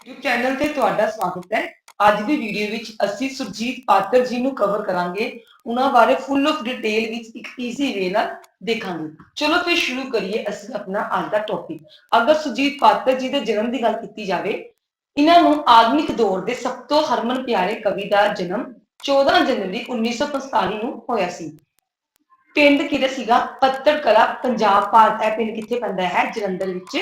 YouTube channel ਤੇ ਤੁਹਾਡਾ ਸਵਾਗਤ ਹੈ। ਅੱਜ ਦੀ ਵੀਡੀਓ ਵਿੱਚ ਅਸੀਂ ਸੁਰਜੀਤ ਪਾਤਰ ਜੀ ਨੂੰ ਕਵਰ ਕਰਾਂਗੇ। ਉਹਨਾਂ ਬਾਰੇ ਫੁੱਲ ਆਫ ਡਿਟੇਲ ਵਿੱਚ ਇੱਕ ਈਜ਼ੀ ਵੇ ਨਾਲ ਦੇਖਾਂਗੇ। ਚਲੋ ਫਿਰ ਸ਼ੁਰੂ ਕਰੀਏ ਅਸੀਂ ਆਪਣਾ ਅੱਜ ਦਾ ਟੌਪਿਕ ਅਗਰ ਸੁਰਜੀਤ ਪਾਤਰ ਜੀ ਦੇ ਜਨਮ ਦੀ ਗੱਲ ਕੀਤੀ ਜਾਵੇ, ਇਹਨਾਂ ਨੂੰ ਆਧੁਨਿਕ ਦੌਰ ਦੇ ਸਭ ਤੋਂ ਹਰਮਨ ਪਿਆਰੇ ਕਵੀ ਦਾ ਜਨਮ 14 ਜਨਵਰੀ 1945 ਨੂੰ ਹੋਇਆ ਸੀ। ਪਿੰਡ ਕਿਹੜਾ ਸੀਗਾ? ਪੱਤਰ ਕਲਾ ਪੰਜਾਬ ਭਾਰਤ ਇਹ ਪਿੰਡ ਕਿੱਥੇ ਪੈਂਦਾ ਹੈ? ਜਲੰਧਰ ਵਿੱਚ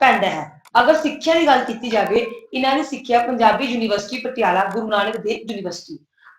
ਪੈਂਦਾ ਹੈ। ਅਗਰ ਸਿੱਖਿਆ ਦੀ ਗੱਲ ਕੀਤੀ ਜਾਵੇ, ਇਹਨਾਂ ਨੇ ਸਿੱਖਿਆ ਪੰਜਾਬੀ ਯੂਨੀਵਰਸਿਟੀ ਪਟਿਆਲਾ, ਗੁਰੂ ਨਾਨਕ ਦੇਵ ਯੂਨੀਵਰਸਿਟੀ।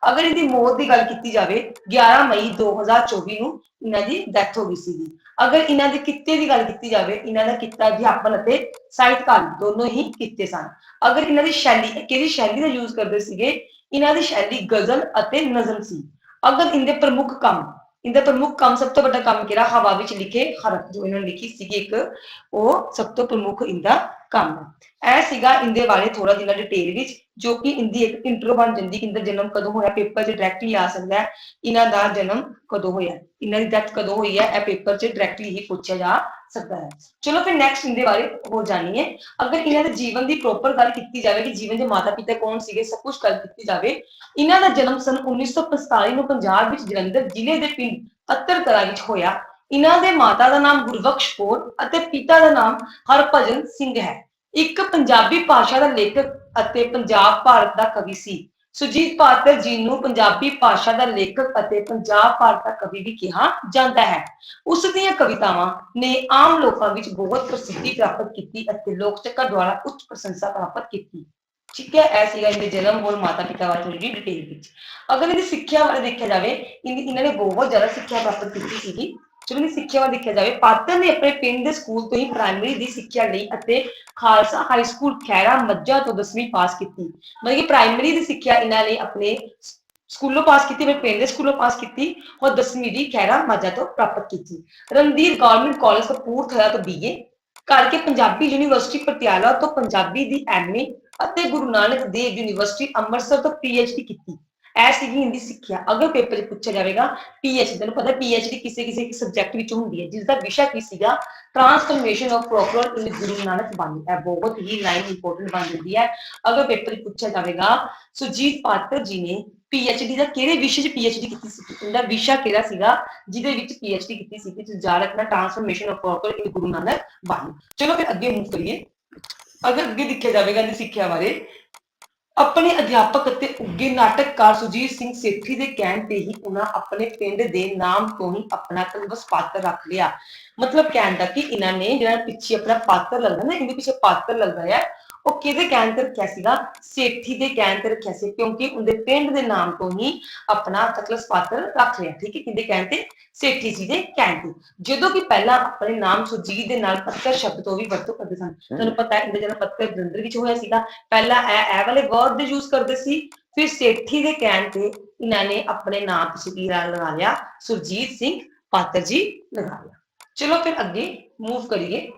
ਅਗਰ ਇਹਦੀ ਮੌਤ ਦੀ ਗੱਲ ਕੀਤੀ ਜਾਵੇ 11 ਮਈ 2024 ਨੂੰ ਇਹਨਾਂ ਦੀ ਡੈਥ ਹੋ ਗਈ ਸੀਗੀ। ਅਗਰ ਇਹਨਾਂ ਦੇ ਕਿੱਤੇ ਦੀ ਗੱਲ ਕੀਤੀ ਜਾਵੇ, ਇਹਨਾਂ ਦਾ ਕਿੱਤਾ, ਅਧਿਆਪਨ ਅਤੇ ਸਾਹਿਤਕਾਰ ਦੋਨੋਂ ਹੀ ਕਿੱਤੇ ਸਨ। ਅਗਰ ਇਹਨਾਂ ਦੀ ਸ਼ੈਲੀ, ਇਹ ਕਿਹੜੀ ਸ਼ੈਲੀ ਦਾ ਯੂਜ਼ ਕਰਦੇ ਸੀਗੇ? ਇਹਨਾਂ ਦੀ ਸ਼ੈਲੀ ਗਜ਼ਲ ਅਤੇ ਨਜ਼ਮ ਸੀ। ਅਗਰ ਇਹਦੇ ਪ੍ਰਮੁੱਖ ਕੰਮ ਇਹਦਾ ਪ੍ਰਮੁੱਖ ਕੰਮ ਸਭ ਤੋਂ ਵੱਡਾ ਕੰਮ ਕਿਹੜਾ? ਹਵਾ ਵਿੱਚ ਲਿਖੇ ਹਰਫ, ਜੋ ਇਹਨਾਂ ਨੇ ਲਿਖੀ ਸੀਗੀ ਇੱਕ, ਉਹ ਸਭ ਤੋਂ ਪ੍ਰਮੁੱਖ ਇਹਦਾ ਕੰਮ ਹੈ। ਇਹ ਸੀਗਾ ਇਹਦੇ ਬਾਰੇ ਥੋੜਾ ਜਿਹਾ ਡਿਟੇਲ ਵਿੱਚ, ਜੋ ਕਿ ਇਹਦੀ ਇੱਕ ਇੰਟਰੋ ਬਣ ਜਾਂਦੀ ਕਿ ਇਹਦਾ ਜਨਮ ਕਦੋਂ ਹੋਇਆ ਪੇਪਰ 'ਚ ਡਾਇਰੈਕਟਲੀ ਆ ਸਕਦਾ ਹੈ, ਇਹਨਾਂ ਦਾ ਜਨਮ ਕਦੋਂ ਹੋਇਆ, ਇਹਨਾਂ ਦੀ ਡੈਥ ਕਦੋਂ ਹੋਈ ਹੈ, ਇਹ ਪੇਪਰ 'ਚ ਡਾਇਰੈਕਟਲੀ ਹੀ ਪੁੱਛਿਆ ਜਾ ਸਕਦਾ ਹੈ। ਚਲੋ ਫਿਰ ਨੈਕਸਟ ਇਹਦੇ ਬਾਰੇ ਹੋ ਜਾਣੀਏ। ਅਗਰ ਇਹਨਾਂ ਦੇ ਜੀਵਨ ਦੀ ਪ੍ਰੋਪਰ ਗੱਲ ਕੀਤੀ ਜਾਵੇ ਕਿ ਜੀਵਨ ਦੇ ਮਾਤਾ ਪਿਤਾ ਕੌਣ ਸੀਗੇ, ਸਭ ਕੁਝ ਗੱਲ ਕੀਤੀ ਜਾਵੇ, ਇਹਨਾਂ ਦਾ ਜਨਮ ਸਨ 1945 ਨੂੰ ਪੰਜਾਬ ਵਿੱਚ ਜਲੰਧਰ ਜ਼ਿਲ੍ਹੇ ਦੇ ਪਿੰਡ ਪੱਤਰਕਲਾ ਵਿੱਚ ਹੋਇਆ। ਇਹਨਾਂ ਦੇ ਮਾਤਾ ਦਾ ਨਾਮ ਗੁਰਬਖਸ਼ ਕੌਰ ਅਤੇ ਪਿਤਾ ਦਾ ਨਾਮ ਹਰਭਜਨ ਸਿੰਘ ਹੈ। ਇੱਕ ਪੰਜਾਬੀ ਭਾਸ਼ਾ ਦਾ ਲੇਖਕ ਅਤੇ ਪੰਜਾਬ ਭਾਰਤ ਦਾ ਕਵੀ ਸੀ। ਸੁਜੀਤ ਪਾਤਰ ਜੀ ਨੂੰ ਪੰਜਾਬੀ ਭਾਸ਼ਾ ਦਾ ਲੇਖਕ ਅਤੇ ਪੰਜਾਬ ਭਾਰਤ ਦਾ ਕਵੀ ਵੀ ਕਿਹਾ ਜਾਂਦਾ ਹੈ। ਉਸ ਦੀਆਂ ਕਵਿਤਾਵਾਂ ਨੇ ਆਮ ਲੋਕਾਂ ਵਿੱਚ ਬਹੁਤ ਪ੍ਰਸਿੱਧੀ ਪ੍ਰਾਪਤ ਕੀਤੀ ਅਤੇ ਲੋਕ ਚੱਕਰ ਦੁਆਰਾ ਉੱਚ ਪ੍ਰਸ਼ੰਸਾ ਪ੍ਰਾਪਤ ਕੀਤੀ। ਠੀਕ ਹੈ, ਇਹ ਸੀਗਾ ਇਹਦੇ ਜਨਮ ਔਰ ਮਾਤਾ ਪਿਤਾ ਬਾਰੇ ਥੋੜੀ ਜਿਹੀ ਡਿਟੇਲ ਵਿੱਚ। ਅਗਰ ਇਹਦੀ ਸਿੱਖਿਆ ਬਾਰੇ ਦੇਖਿਆ ਜਾਵੇ ਇਹਨਾਂ ਨੇ ਬਹੁਤ ਜ਼ਿਆਦਾ ਸਿੱਖਿਆ ਪ੍ਰਾਪਤ ਕੀਤੀ ਸੀਗੀ। ਜਦੋਂ ਸਿੱਖਿਆ ਬਾਰੇ ਦੇਖਿਆ ਜਾਵੇ, ਪਾਤਰ ਨੇ ਆਪਣੇ ਪਿੰਡ ਦੇ ਸਕੂਲ ਤੋਂ ਹੀ ਪ੍ਰਾਇਮਰੀ ਦੀ ਸਿੱਖਿਆ ਲਈ ਅਤੇ ਖਾਲਸਾ ਹਾਈ ਸਕੂਲ ਖੈਰਾ ਮੱਝਾ ਤੋਂ 10ਵੀਂ ਪਾਸ ਕੀਤੀ। ਮਤਲਬ ਕਿ ਪ੍ਰਾਇਮਰੀ ਦੀ ਸਿੱਖਿਆ ਇਹਨਾਂ ਨੇ ਆਪਣੇ ਸਕੂਲੋਂ ਪਾਸ ਕੀਤੀ, ਆਪਣੇ ਪਿੰਡ ਦੇ ਸਕੂਲੋਂ ਪਾਸ ਕੀਤੀ ਔਰ 10ਵੀਂ ਦੀ ਖੈਰਾ ਮਾਝਾ ਤੋਂ ਪ੍ਰਾਪਤ ਕੀਤੀ। ਰਣਧੀਰ ਗਵਰਨਮੈਂਟ ਕਾਲਜ ਕਪੂਰਥਲਾ ਤੋਂ ਬੀਏ ਕਰਕੇ ਪੰਜਾਬੀ ਯੂਨੀਵਰਸਿਟੀ ਪਟਿਆਲਾ ਤੋਂ ਪੰਜਾਬੀ ਦੀ ਐਮਏ ਅਤੇ ਗੁਰੂ ਨਾਨਕ ਦੇਵ ਯੂਨੀਵਰਸਿਟੀ ਅੰਮ੍ਰਿਤਸਰ ਤੋਂ ਪੀਐਚਡੀ ਕੀਤੀ। ਐ ਸੀਗੀ ਇਹਦੀ ਸਿੱਖਿਆ ਅਗਰ ਪੇਪਰ 'ਚ ਪੁੱਛਿਆ ਜਾਵੇਗਾ ਪੀਐਚਡੀ ਤੁਹਾਨੂੰ ਪਤਾ ਪੀਐਚਡੀ ਕਿਸੇ ਕਿਸੇ ਇੱਕ ਸਬਜੈਕਟ ਵਿੱਚ ਹੁੰਦੀ ਹੈ ਜਿਸ ਦਾ ਵਿਸ਼ਾ ਕੀ ਸੀਗਾ transformation of proper in Guru Nanak Bani ਇਹ ਬਹੁਤ ਹੀ ਲਾਈਨ ਇੰਪੋਰਟੈਂਟ ਬਣ ਜਾਂਦੀ ਹੈ ਅਗਰ ਪੇਪਰ 'ਚ ਪੁੱਛਿਆ ਜਾਵੇਗਾ ਸੁਜੀਤ ਪਾਤਰ ਜੀ ਨੇ ਪੀਐਚਡੀ ਦਾ ਕਿਹੜੇ ਵਿਸ਼ੇ 'ਚ ਪੀਐਚਡੀ ਕੀਤੀ ਸੀ ਇਹਦਾ ਵਿਸ਼ਾ ਕਿਹੜਾ ਸੀਗਾ ਜਿਹਦੇ ਵਿੱਚ ਪੀਐਚਡੀ ਕੀਤੀ ਸੀ ਤੁਸੀਂ ਜਾ ਰੱਖਣਾ transformation of proper in Guru Nanak Bani ਚਲੋ ਫਿਰ ਅੱਗੇ ਮੂਵ ਕਰੀਏ ਅਗਰ ਅੱਗੇ ਦੇਖਿਆ ਜਾਵੇਗਾ ਇਹਦੀ ਸਿੱਖਿਆ ਬਾਰੇ ਆਪਣੇ ਅਧਿਆਪਕ ਅਤੇ ਉੱਗੇ ਨਾਟਕਕਾਰ ਸੁਜੀਤ ਸਿੰਘ ਸੇਠੀ ਦੇ ਕਹਿਣ ਤੇ ਹੀ ਉਹਨਾਂ ਆਪਣੇ ਪਿੰਡ ਦੇ ਨਾਮ ਤੋਂ ਹੀ ਆਪਣਾ ਕਲਬਸ ਪਾਤਰ ਰੱਖ ਲਿਆ। ਮਤਲਬ ਕਹਿਣ ਦਾ ਕਿ ਇਹਨਾਂ ਨੇ ਜਿਹੜਾ ਪਿੱਛੇ ਆਪਣਾ ਪਾਤਰ ਲੱਗਦਾ ਨਾ, ਇਹਦੇ ਪਿੱਛੇ ਪਾਤਰ ਲੱਗਦਾ ਹੈ ਉਹ ਕਿਹਦੇ ਕਹਿਣ ਤੇ ਰੱਖਿਆ ਸੀਗਾ? ਸੇਠੀ ਦੇ ਕਹਿਣ ਤੇ ਰੱਖਿਆ ਸੀ ਕਿਉਂਕਿ ਉਹਦੇ ਪਿੰਡ ਦੇ ਨਾਮ ਤੋਂ ਹੀ ਆਪਣਾ ਕਲਬਸ ਪਾਤਰ ਰੱਖ ਲਿਆ ਠੀਕ ਹੈ? ਕਿਹਦੇ ਕਹਿਣ ਤੇ? ਸੇਠੀ ਜੀ ਦੇ ਕਹਿਣ ਤੇ। ਜਦੋਂ ਕਿ ਪਹਿਲਾਂ ਆਪਣੇ ਨਾਮ ਸੁਜੀਤ ਦੇ ਨਾਲ ਪੱਤਰ ਸ਼ਬਦ ਤੋਂ ਵੀ ਵਰਤੋਂ ਕਰਦੇ ਸਨ। ਤੁਹਾਨੂੰ ਪਤਾ ਹੈ ਇਹਦਾ ਜਨਮ ਪੱਤਰ ਜਲੰਧਰ ਵਿੱਚ ਹੋਇਆ ਸੀਗਾ। ਪਹਿਲਾਂ ਇਹ ਇਹ ਵਾਲੇ ਵਰਡ ਦੇ ਯੂਜ਼ ਕਰਦੇ ਸੀ। ਫਿਰ ਸੇਠੀ ਦੇ ਕਹਿਣ ਤੇ ਇਹਨਾਂ ਨੇ ਆਪਣੇ ਨਾਮ ਤੇ ਸੁਕੀਰਾ ਲਗਾ ਲਿਆ? ਸੁਰਜੀਤ ਸਿੰਘ ਪਾਤਰ ਜੀ ਲਗਾ ਲਿਆ। ਚਲੋ ਫਿਰ ਅੱਗੇ ਮੂਵ ਕਰੀਏ।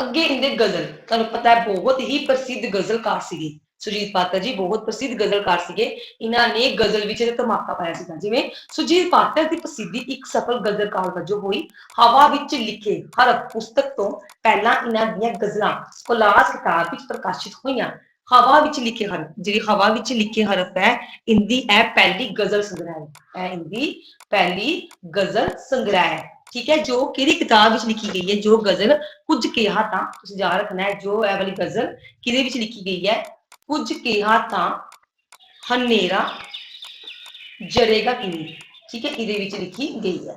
ਅੱਗੇ ਇਹਦੇ ਗਜ਼ਲ, ਤੁਹਾਨੂੰ ਪਤਾ ਹੈ ਬਹੁਤ ਹੀ ਪ੍ਰਸਿੱਧ ਗਜ਼ਲਕਾਰ ਸੀਗੇ। ਸੁਰਜੀਤ ਪਾਤਰ ਜੀ ਬਹੁਤ ਪ੍ਰਸਿੱਧ ਗਜ਼ਲਕਾਰ ਸੀਗੇ। ਇਹਨਾਂ ਨੇ ਗਜ਼ਲ ਵਿੱਚ ਤੇ ਧਮਾਕਾ ਪਾਇਆ ਸੀਗਾ। ਜਿਵੇਂ ਸੁਰਜੀਤ ਪਾਤਰ ਦੀ ਪ੍ਰਸਿੱਧੀ ਇੱਕ ਸਫਲ ਗਜ਼ਲਕਾਰ ਵਜੋਂ ਹੋਈ। ਹਵਾ ਵਿੱਚ ਲਿਖੇ ਹਰਫ ਪੁਸਤਕ ਤੋਂ ਪਹਿਲਾਂ ਇਹਨਾਂ ਦੀਆਂ ਗਜ਼ਲਾਂ ਕੋਲਾਸ ਕਿਤਾਬ ਵਿੱਚ ਪ੍ਰਕਾਸ਼ਿਤ ਹੋਈਆਂ। ਹਵਾ ਵਿੱਚ ਲਿਖੇ ਹਰਫ ਜਿਹੜੀ ਹਵਾ ਵਿੱਚ ਲਿਖੇ ਹਰਫ ਹੈ ਇੰਦੀ ਇਹ ਪਹਿਲੀ ਗਜ਼ਲ ਸੰਗ੍ਰਹਿ ਹੈ। ਇੰਦੀ ਪਹਿਲੀ ਗਜ਼ਲ ਸੰਗ੍ਰਹਿ ਹੈ। ਠੀਕ ਹੈ, ਜੋ ਕਿਹੜੀ ਕਿਤਾਬ ਵਿੱਚ ਲਿਖੀ ਗਈ ਹੈ, ਜੋ ਗਜ਼ਲ ਕੁਝ ਕਿਹਾ ਤਾਂ, ਤੁਸੀਂ ਯਾਦ ਰੱਖਣਾ ਹੈ, ਜੋ ਇਹ ਵਾਲੀ ਗਜ਼ਲ ਕਿਹਦੇ ਵਿੱਚ ਲਿਖੀ ਗਈ ਹੈ? ਕੁਝ ਕਿਹਾ ਤਾਂ ਹਨੇਰਾ ਜਰੇਗਾ ਕਿਵੇਂ? ਠੀਕ ਹੈ ਇਹਦੇ ਵਿੱਚ ਲਿਖੀ ਗਈ ਹੈ?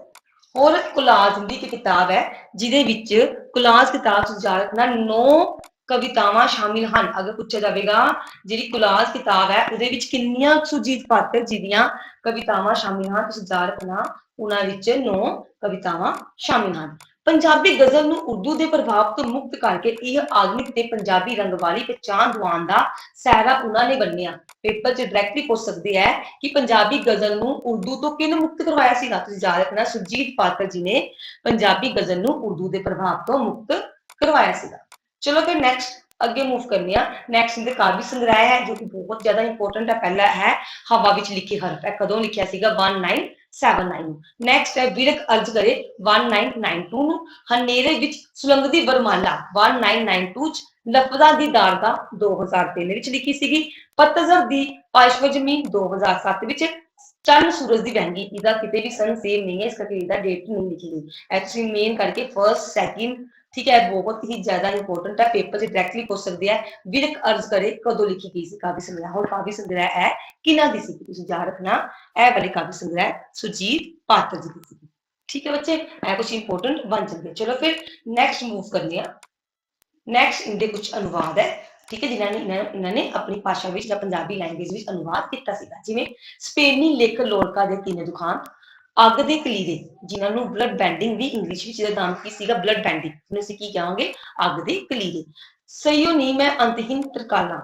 ਹੋਰ ਕੁਲਾਜ ਦੀ ਇੱਕ ਕਿਤਾਬ ਹੈ, ਜਿਹਦੇ ਵਿੱਚ ਕੁਲਾਜ ਕਿਤਾਬ ਚ ਜਾ ਰੱਖਣਾ, ਨੌ ਕਵਿਤਾਵਾਂ ਸ਼ਾਮਿਲ ਹਨ। ਅਗਰ ਪੁੱਛਿਆ ਜਾਵੇਗਾ, ਜਿਹੜੀ ਕੁਲਾਜ ਕਿਤਾਬ ਹੈ, ਉਹਦੇ ਵਿੱਚ ਕਿੰਨੀਆਂ ਸੁਰਜੀਤ ਪਾਤਰ ਜੀ ਦੀਆਂ ਕਵਿਤਾਵਾਂ ਸ਼ਾਮਿਲ ਹਨ, ਤੁਸੀਂ ਜਾ ਰੱਖਣਾ ਉਹਨਾਂ ਵਿੱਚ ਨੌ ਕਵਿਤਾਵਾਂ ਸ਼ਾਮਿਲ ਹਨ। ਪੰਜਾਬੀ ਗਜ਼ਲ ਨੂੰ ਉਰਦੂ ਦੇ ਪ੍ਰਭਾਵ ਤੋਂ ਮੁਕਤ ਕਰਕੇ ਇਹ ਆਧੁਨਿਕ ਤੇ ਪੰਜਾਬੀ ਰੰਗ ਵਾਲੀ ਪਛਾਣ ਦਿਵਾਉਣ ਦਾ ਸਹਿਰਾ ਉਹਨਾਂ ਨੇ ਬੰਨਿਆ। ਪੇਪਰ 'ਚ ਡਾਇਰੈਕਟਲੀ ਪੁੱਛ ਸਕਦੇ ਹੈ ਕਿ ਪੰਜਾਬੀ ਗਜ਼ਲ ਨੂੰ ਉਰਦੂ ਤੋਂ ਕਿਹਨੇ ਮੁਕਤ ਕਰਵਾਇਆ ਸੀਗਾ ਤੁਸੀਂ ਯਾਦ ਰੱਖਣਾ, ਸੁਰਜੀਤ ਪਾਤਰ ਜੀ ਨੇ ਪੰਜਾਬੀ ਗਜ਼ਲ ਨੂੰ ਉਰਦੂ ਦੇ ਪ੍ਰਭਾਵ ਤੋਂ ਮੁਕਤ ਕਰਵਾਇਆ ਸੀਗਾ। ਚਲੋ ਫਿਰ ਨੈਕਸਟ ਅੱਗੇ ਮੂਵ ਕਰਨੀ ਆ ਨੈਕਸਟ ਦੇ ਕਾਵਿ ਸੰਗ੍ਰਹਿ ਹੈ, ਜੋ ਕਿ ਬਹੁਤ ਜ਼ਿਆਦਾ ਇੰਪੋਰਟੈਂਟ ਹੈ। ਪਹਿਲਾ ਹੈ ਹਵਾ ਵਿੱਚ ਲਿਖੇ ਹਰਫ। ਹੈ ਕਦੋਂ ਲਿਖਿਆ ਸੀਗਾ? 19 79 ਨੈਕਸਟ ਹੈ ਵਿਰਕ ਅਰਜ ਕਰੇ 1992 ਨੂੰ। ਹਨੇਰੇ ਵਿੱਚ ਸੁਲੰਗਦੀ ਵਰਮਾਲਾ 1992 ਚ ਲਫ਼ਜ਼ਾਂ ਦੀ ਦਾਰਗਾ 2003 ਵਿੱਚ ਲਿਖੀ ਸੀਗੀ। ਪਤਝੜ ਦੀ ਪਾਸ਼ਵਜਮੀ 2007 ਵਿੱਚ ਚੰਨ ਸੂਰਜ ਦੀ ਵਹਿੰਗੀ, ਇਹਦਾ ਕਿਤੇ ਵੀ ਸਨ ਸੇਮ ਨਹੀਂ ਹੈ, ਇਸ ਕਰਕੇ ਇਹਦਾ ਡੇਟ ਨਹੀਂ ਲਿਖੀ ਗਈ। ਐਕਚੁਅਲੀ ਮੇਨ ਕਰਕੇ ਫਰਸਟ ਸੈਕਿੰਡ ਠੀਕ ਹੈ, ਬਹੁਤ ਹੀ ਜ਼ਿਆਦਾ ਇੰਪੋਰਟੈਂਟ ਹੈ ਪੇਪਰ 'ਚ ਡਾਇਰੈਕਟਲੀ ਪੁੱਛ ਸਕਦੇ ਆ ਵਿਰਕ ਅਰਜ਼ ਕਰੇ, ਕਦੋਂ ਲਿਖੀ ਗਈ ਸੀ ਕਾਵਿ ਸੰਗ੍ਰਹਿ? ਹੋਰ ਕਾਵਿ ਸੰਗ੍ਰਹਿ ਹੈ, ਕਿਹਨਾਂ ਦੀ ਸੀ? ਤੁਸੀਂ ਯਾਦ ਰੱਖਣਾ, ਇਹ ਵਾਲੀ ਕਾਵਿ ਸੰਗ੍ਰਹਿ ਸੁਜੀਤ ਪਾਤਰ ਜੀ ਦੀ ਸੀ। ਠੀਕ ਹੈ ਬੱਚੇ, ਇਹ ਕੁਝ ਇੰਪੋਰਟੈਂਟ ਬਣ ਜਾਂਦੇ ਚਲੋ ਫਿਰ ਨੈਕਸਟ ਮੂਵ ਕਰਨੇ ਆ। ਨੈਕਸਟ ਇਹਦੇ ਕੁਝ ਅਨੁਵਾਦ ਹੈ। ਠੀਕ ਹੈ, ਜਿਨ੍ਹਾਂ ਨੇ, ਇਹਨਾਂ ਨੇ ਆਪਣੀ ਭਾਸ਼ਾ ਵਿੱਚ ਜਾਂ ਪੰਜਾਬੀ ਲੈਂਗੁਏਜ ਵਿੱਚ ਅਨੁਵਾਦ ਕੀਤਾ ਸੀਗਾ। ਜਿਵੇਂ, ਸਪੇਨੀ ਲੇਖਕ ਲੋਰਕਾ ਦੇ ਤਿੰਨ ਦੁਖਾਂਤ ਅੱਗ ਦੇ ਕਲੀਰੇ ਜਿਨ੍ਹਾਂ ਨੂੰ ਬਲੱਡ ਬੈਂਡਿੰਗ ਵੀ ਇੰਗਲਿਸ਼ ਵਿੱਚ ਇਹਦਾ ਨਾਮ ਕੀ ਸੀਗਾ? ਬਲੱਡ ਬੈਂਡਿੰਗ ਉਹਨੂੰ ਅਸੀਂ ਕੀ ਕਹਾਂਗੇ? ਅੱਗ ਦੇ ਕਲੀਰੇ ਸਈਓ ਨੀ ਮੈਂ ਅੰਤਹੀਨ ਤਰਕਾਲਾ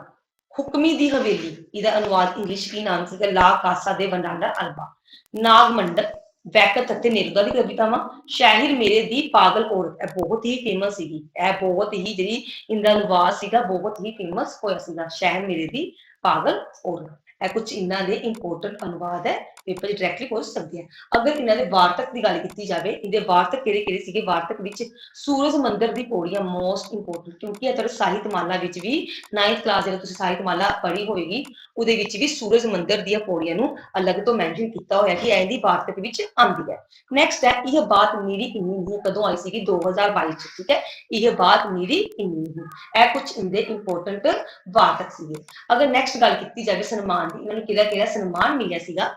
ਹੁਕਮੀ ਦੀ ਹਵੇਲੀ, ਇਹਦਾ ਅਨੁਵਾਦ ਇੰਗਲਿਸ਼ ਕੀ ਨਾਮ ਸੀਗਾ? ਲਾ ਕਾਸਾ ਦੇ ਵੰਡਾਂਡਾ ਅਲਬਾ। ਨਾਗ ਮੰਡਲ ਵੈਕਤ ਅਤੇ ਨਿਰਗਾ ਦੀ ਕਵਿਤਾਵਾਂ, ਸ਼ਾਹਿਰ ਮੇਰੇ ਦੀ ਪਾਗਲ ਔਰਤ। ਇਹ ਬਹੁਤ ਹੀ ਫੇਮਸ ਸੀਗੀ। ਇਹ ਬਹੁਤ ਹੀ ਜਿਹੜੀ ਇਹਦਾ ਅਨੁਵਾਦ ਸੀਗਾ, ਬਹੁਤ ਹੀ ਫੇਮਸ ਹੋਇਆ ਸੀਗਾ, ਸ਼ਾਹਿਰ ਮੇਰੇ ਦੀ ਪਾਗਲ ਔਰਤ। ਇਹ ਕੁਝ ਇਹਨਾਂ ਦੇ ਇੰਪੋਰਟੈਂਟ ਅਨੁਵਾਦ ਹੈ ਪੇਪਰ ਡਾਇਰੈਕਟਲੀ ਪੁੱਛ ਸਕਦੇ ਆ ਅਗਰ ਇਹਨਾਂ ਦੇ ਵਾਰਤਕ ਦੀ ਗੱਲ ਕੀਤੀ ਜਾਵੇ, ਇਹਦੇ ਵਾਰਤਕ ਕਿਹੜੇ ਕਿਹੜੇ ਸੀਗੇ? ਵਾਰਤਕ ਵਿੱਚ ਸੂਰਜ ਮੰਦਰ ਦੀ ਪੌੜੀਆਂ ਮੋਸਟ ਇੰਪੋਰਟੈਂਟ ਕਿਉਂਕਿ ਇਹ ਤੁਹਾਡੇ ਸਾਹਿਤਮਾਲਾ ਵਿੱਚ ਵੀ 9th ਕਲਾਸ ਜਦੋਂ ਤੁਸੀਂ ਸਾਹਿਤਮਾਲਾ ਪੜ੍ਹੀ ਹੋਏਗੀ, ਉਹਦੇ ਵਿੱਚ ਵੀ ਸੂਰਜ ਮੰਦਰ ਦੀਆਂ ਪੌੜੀਆਂ ਨੂੰ ਅਲੱਗ ਤੋਂ ਮੈਂਸ਼ਨ ਕੀਤਾ ਹੋਇਆ ਕਿ ਇਹਦੀ ਵਾਰਤਕ ਵਿੱਚ ਆਉਂਦੀ ਹੈ। ਨੈਕਸਟ ਹੈ, ਇਹ ਬਾਤ ਮੇਰੀ ਇੰਨੀ ਨਹੀਂ ਕਦੋਂ ਆਈ ਸੀਗੀ? 2022 ਚ, ਠੀਕ ਹੈ? ਇਹ ਬਾਤ ਮੇਰੀ ਇੰਨੀ ਨਹੀਂ ਇਹ ਕੁਝ ਇਹਦੇ ਇੰਪੋਰਟੈਂਟ ਵਾਰਤਕ ਸੀਗੇ। ਅਗਰ ਨੈਕਸਟ ਗੱਲ ਕੀਤੀ ਜਾਵੇ ਸਨਮਾਨ ਦੀ ਇਹਨਾਂ ਨੂੰ ਕਿਹੜਾ ਕਿਹੜਾ ਸਨਮਾਨ ਮਿਲਿਆ ਸੀਗਾ।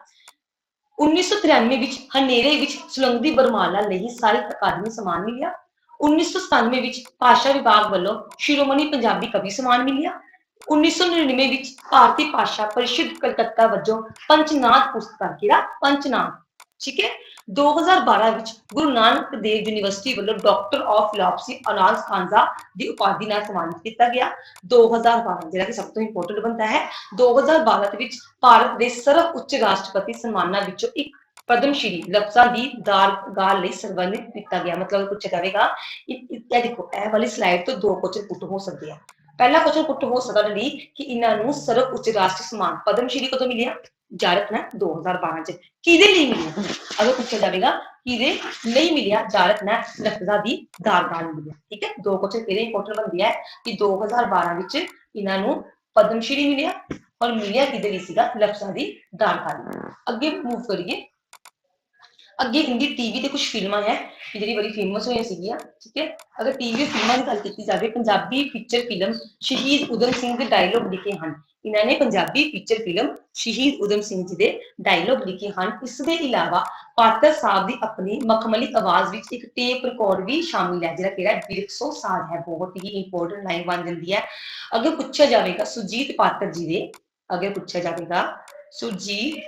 1993 ਵਿੱਚ, ਹਨੇਰੇ ਵਿੱਚ ਸੁਲੰਗਦੀ ਬਰਮਾਲਾ ਲਈ ਸਾਹਿਤ ਅਕਾਦਮੀ ਸਨਮਾਨ ਮਿਲਿਆ। 1997 ਵਿੱਚ ਭਾਸ਼ਾ ਵਿਭਾਗ ਵੱਲੋਂ ਸ਼ਿਰੋਮਣੀ ਪੰਜਾਬੀ ਕਵੀ ਸਨਮਾਨ ਮਿਲਿਆ। 1999 ਵਿੱਚ ਭਾਰਤੀ ਭਾਸ਼ਾ ਪਰਿਸ਼ਦ ਕਲਕੱਤਾ ਵਜੋਂ ਪੰਚਨਾਥ ਪੁਰਸਕਾਰ ਕਿਹੜਾ ਪੰਚਨਾਦ। ਠੀਕ ਹੈ? 2012 ਵਿੱਚ ਗੁਰੂ ਨਾਨਕ ਦੇਵ ਯੂਨੀਵਰਸਿਟੀ ਵੱਲੋਂ ਡਾਕਟਰ ਆਫ ਫਿਲਾਸਫੀ ਅਨਾਸ ਖਾਨਜ਼ਾ ਦੀ ਉਪਾਧੀ ਨਾਲ ਸਨਮਾਨਿਤ ਕੀਤਾ ਗਿਆ। 2012 ਜਿਹੜਾ ਕਿ ਸਭ ਤੋਂ ਇੰਪੋਰਟੈਂਟ ਬੰਦਾ ਹੈ। 2012 ਵਿੱਚ ਭਾਰਤ ਦੇ ਸਰਵ ਉੱਚ ਰਾਸ਼ਟਰਪਤੀ ਸਨਮਾਨਾਂ ਵਿੱਚੋਂ ਇੱਕ ਪਦਮ ਸ਼੍ਰੀ ਲਫ਼ਜ਼ਾਂ ਦੀ ਦਾਲ ਗਾਲ ਲਈ ਸਨਮਾਨਿਤ ਕੀਤਾ ਗਿਆ। ਮਤਲਬ ਪੁੱਛਿਆ ਜਾਵੇਗਾ, ਇਹ ਦੇਖੋ, ਇਹ ਵਾਲੀ ਸਲਾਈਡ ਤੋਂ ਦੋ ਕੁਐਸਚਨ ਪੁੱਟ ਹੋ ਸਕਦੇ ਆ। ਪਹਿਲਾ ਕੁਐਸਚਨ ਪੁੱਟ ਹੋ ਸਕਦਾ ਲਈ ਕਿ ਇਹਨਾਂ ਨੂੰ ਸਰਵ ਉੱਚ ਰਾਸ਼ਟਰੀ ਸਨਮਾਨ ਪਦਮ ਸ਼੍ਰੀ ਕਦੋਂ ਮਿਲਿਆ? ਯਾਦ ਰੱਖਣਾ 2012 ਚ ਕਿਹਦੇ ਲਈ ਮਿਲਿਆ ਅਗਰ ਪੁੱਛਿਆ ਜਾਵੇਗਾ ਕਿਹਦੇ ਲਈ ਮਿਲਿਆ ਯਾਦ ਰੱਖਣਾ ਲਫ਼ਜ਼ਾਂ ਦੀ ਦਾਲ ਗਾਲ ਮਿਲਿਆ ਠੀਕ ਹੈ ਦੋ ਕੁਐਸਚਨ ਕਿਹੜੇ ਇੰਪੋਰਟੈਂਟ ਬਣਦੀ ਹੈ ਕਿ 2012 ਵਿੱਚ ਇਹਨਾਂ ਨੂੰ ਪਦਮ ਸ਼੍ਰੀ ਮਿਲਿਆ ਔਰ ਮਿਲਿਆ ਕਿਹਦੇ ਲਈ ਸੀਗਾ ਲਫ਼ਜ਼ਾਂ ਦੀ ਦਾਲ ਗਾਲ ਅੱਗੇ ਮੂਵ ਕਰੀਏ ਅੱਗੇ ਹਿੰਦੀ ਟੀਵੀ ਤੇ ਕੁਝ ਫਿਲਮਾਂ ਹੈ ਕਿ ਜਿਹੜੀ ਬੜੀ ਫੇਮਸ ਹੋਈਆਂ ਸੀਗੀਆਂ ਠੀਕ ਹੈ ਅਗਰ ਟੀਵੀ ਫਿਲਮਾਂ ਦੀ ਗੱਲ ਕੀਤੀ ਜਾਵੇ ਪੰਜਾਬੀ ਪਿਕਚਰ ਫਿਲਮ ਸ਼ਹੀਦ ਉਦਮ ਸਿੰਘ ਦੇ ਡਾਇਲੋਗ ਲਿਖੇ ਹਨ ਇਹਨਾਂ ਨੇ ਪੰਜਾਬੀ ਫੀਚਰ ਫਿਲਮ ਸ਼ਹੀਦ ਉਦਮ ਸਿੰਘ ਜੀ ਦੇ ਡਾਇਲੋਗ ਲਿਖੇ ਹਨ ਇਸ ਦੇ ਇਲਾਵਾ ਪਾਤਰ ਸਾਹਿਬ ਦੀ ਆਪਣੀ ਮਖਮਲੀ ਆਵਾਜ਼ ਵਿੱਚ ਇੱਕ ਟੇਪ ਰਿਕਾਰਡ ਵੀ ਸ਼ਾਮਿਲ ਹੈ ਜਿਹੜਾ ਕਿਹੜਾ ਬਿਰਕਸੋ ਸਾਜ਼ ਹੈ ਬਹੁਤ ਹੀ ਇੰਪੋਰਟੈਂਟ ਲਾਈਨ ਬਣ ਜਾਂਦੀ ਹੈ ਅਗਰ ਪੁੱਛਿਆ ਜਾਵੇਗਾ ਸੁਜੀਤ ਪਾਤਰ ਜੀ ਦੇ ਅਗਰ ਪੁੱਛਿਆ ਜਾਵੇਗਾ ਸੁਜੀਤ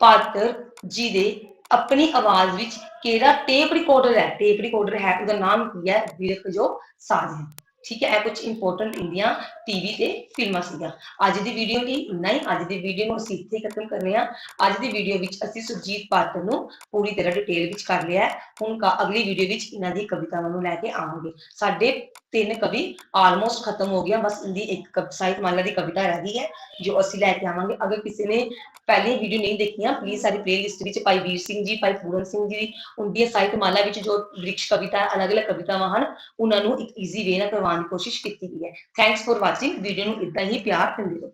ਪਾਤਰ ਜੀ ਦੇ ਆਪਣੀ ਆਵਾਜ਼ ਵਿੱਚ ਕਿਹੜਾ ਟੇਪ ਰਿਕਾਰਡਰ ਹੈ ਟੇਪ ਰਿਕਾਰਡਰ ਹੈ ਉਹਦਾ ਨਾਮ ਕੀ ਹੈ ਵਿਰਕ ਜੋ ਸਾਜ਼ ਹੈ ਠੀਕ ਹੈ, ਇਹ ਕੁਝ ਇੰਪੋਰਟੈਂਟ ਇੰਡੀਆ ਟੀਵੀ ਤੇ ਫਿਲਮਾਂ ਸੀਗਾ ਅੱਜ ਦੀ ਵੀਡੀਓ ਲਈ ਇੰਨਾ ਹੀ, ਅੱਜ ਦੀ ਵੀਡੀਓ ਨੂੰ ਅਸੀਂ ਇੱਥੇ ਖਤਮ ਕਰਨੇ ਆ ਅੱਜ ਦੀ ਵੀਡੀਓ ਵਿੱਚ ਅਸੀਂ ਸੁਰਜੀਤ ਪਾਤਰ ਨੂੰ ਪੂਰੀ ਤਰ੍ਹਾਂ ਡਿਟੇਲ ਵਿੱਚ ਕਰ ਲਿਆ ਹੁਣ ਕਾ, ਅਗਲੀ ਵੀਡੀਓ ਵਿੱਚ ਇਹਨਾਂ ਦੀ ਕਵਿਤਾਵਾਂ ਨੂੰ ਲੈ ਕੇ ਆਵਾਂਗੇ। ਸਾਡੇ ਤਿੰਨ ਕਵੀ ਆਲਮੋਸਟ ਖਤਮ ਹੋ ਗਿਆ ਬਸ ਇਹਦੀ ਇੱਕ ਕਵ- ਸਾਹਿਤਮਾਲਾ ਦੀ ਕਵਿਤਾ ਰਹਿ ਗਈ ਹੈ, ਜੋ ਅਸੀਂ ਲੈ ਕੇ ਆਵਾਂਗੇ। ਅਗਰ ਕਿਸੇ ਨੇ ਪਹਿਲੀ ਵੀਡੀਓ ਨਹੀਂ ਦੇਖੀਆਂ ਪਲੀਜ਼ ਸਾਡੀ ਪਲੇਲਿਸਟ ਵਿੱਚ ਭਾਈ ਵੀਰ ਸਿੰਘ ਜੀ, ਭਾਈ ਪੂਰਨ ਸਿੰਘ ਜੀ ਉਹਦੀ ਸਾਹਿਤਮਾਲਾ ਵਿੱਚ ਜੋ ਵ੍ਰਿਕਸ਼ ਕਵਿਤਾ, ਅਲੱਗ-ਅਲੱਗ ਕਵਿਤਾਵਾਂ ਹਨ, ਉਹਨਾਂ ਨੂੰ ਇੱਕ ਈਜ਼ੀ ਵੇ ਨਾਲ ਕਰਵਾਉਣ ਦੀ ਕੋਸ਼ਿਸ਼ ਕੀਤੀ ਗਈ ਹੈ। ਥੈਂਕਸ ਫॉर ਵਾਚਿੰਗ ਵੀਡੀਓ ਨੂੰ ਇਦਾਂ ਹੀ ਪਿਆਰ ਦਿੰਦੇ ਰਹੋ।